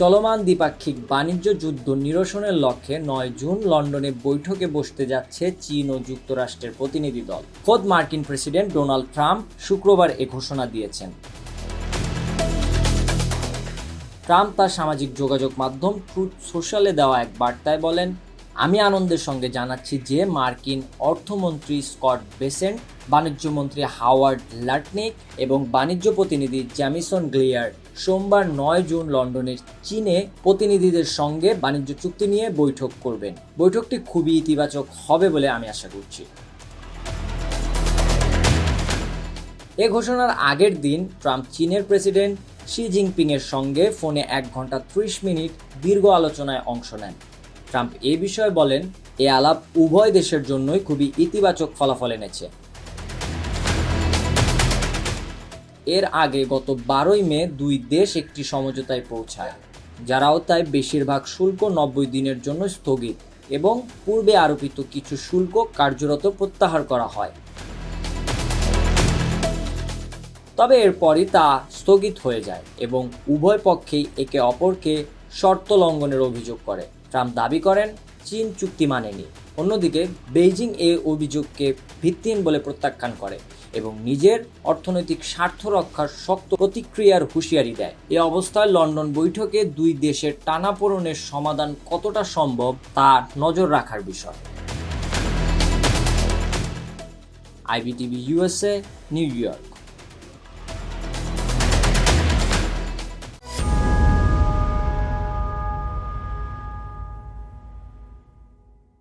চলমান দ্বিপাক্ষিক বাণিজ্য যুদ্ধ নিরসনের লক্ষ্যে নয় জুন লন্ডনে বৈঠকে বসতে যাচ্ছে চীন ও যুক্তরাষ্ট্রের প্রতিনিধি দল। খোদ মার্কিন প্রেসিডেন্ট ডোনাল্ড ট্রাম্প শুক্রবার এ ঘোষণা দিয়েছেন। ট্রাম্প তার সামাজিক যোগাযোগ মাধ্যম ট্রুথ সোশ্যালে দেওয়া এক বার্তায় বলেন, আমি আনন্দের সঙ্গে জানাচ্ছি যে মার্কিন অর্থমন্ত্রী স্কট বেসেন্ট, বাণিজ্যমন্ত্রী হাওয়ার্ড লাটনিক এবং বাণিজ্য প্রতিনিধি জ্যামিসন গ্লেয়ার সোমবার নয় জুন লন্ডনের চীনে প্রতিনিধিদের সঙ্গে বাণিজ্য চুক্তি নিয়ে বৈঠক করবেন। বৈঠকটি খুবই ইতিবাচক হবে বলে আমি আশা করছি। এ ঘোষণার আগের দিন ট্রাম্প চীনের প্রেসিডেন্ট শি জিনপিং এর সঙ্গে ফোনে এক ঘণ্টা ত্রিশ মিনিট দীর্ঘ আলোচনায় অংশ নেন। ট্রাম্প এ বিষয়ে বলেন, এ আলাপ উভয় দেশের জন্যই খুবই ইতিবাচক ফলাফল এনেছে। এর আগে গত বারোই মে দুই দেশ একটি সমঝোতায় পৌঁছায় যার আওতায় বেশিরভাগ শুল্ক নব্বই দিনের জন্য স্থগিত এবং পূর্বে আরোপিত কিছু শুল্ক কার্যরত প্রত্যাহার করা হয়। তবে এরপরই তা স্থগিত হয়ে যায় এবং উভয় পক্ষেই একে অপরকে শর্ত লঙ্ঘনের অভিযোগ করে। ট্রাম্প দাবি করেন, চীন চুক্তি মানেনি। অন্যদিকে বেইজিং এ অভিযোগকে ভিত্তিহীন বলে প্রত্যাখ্যান করে এবং নিজের অর্থনৈতিক স্বার্থ রক্ষার শক্ত প্রতিক্রিয়ার হুঁশিয়ারি দেয়। এ অবস্থায় লন্ডন বৈঠকে দুই দেশের টানাপোড়েনের সমাধান কতটা সম্ভব তা নজর রাখার বিষয়। IBTV USA New York.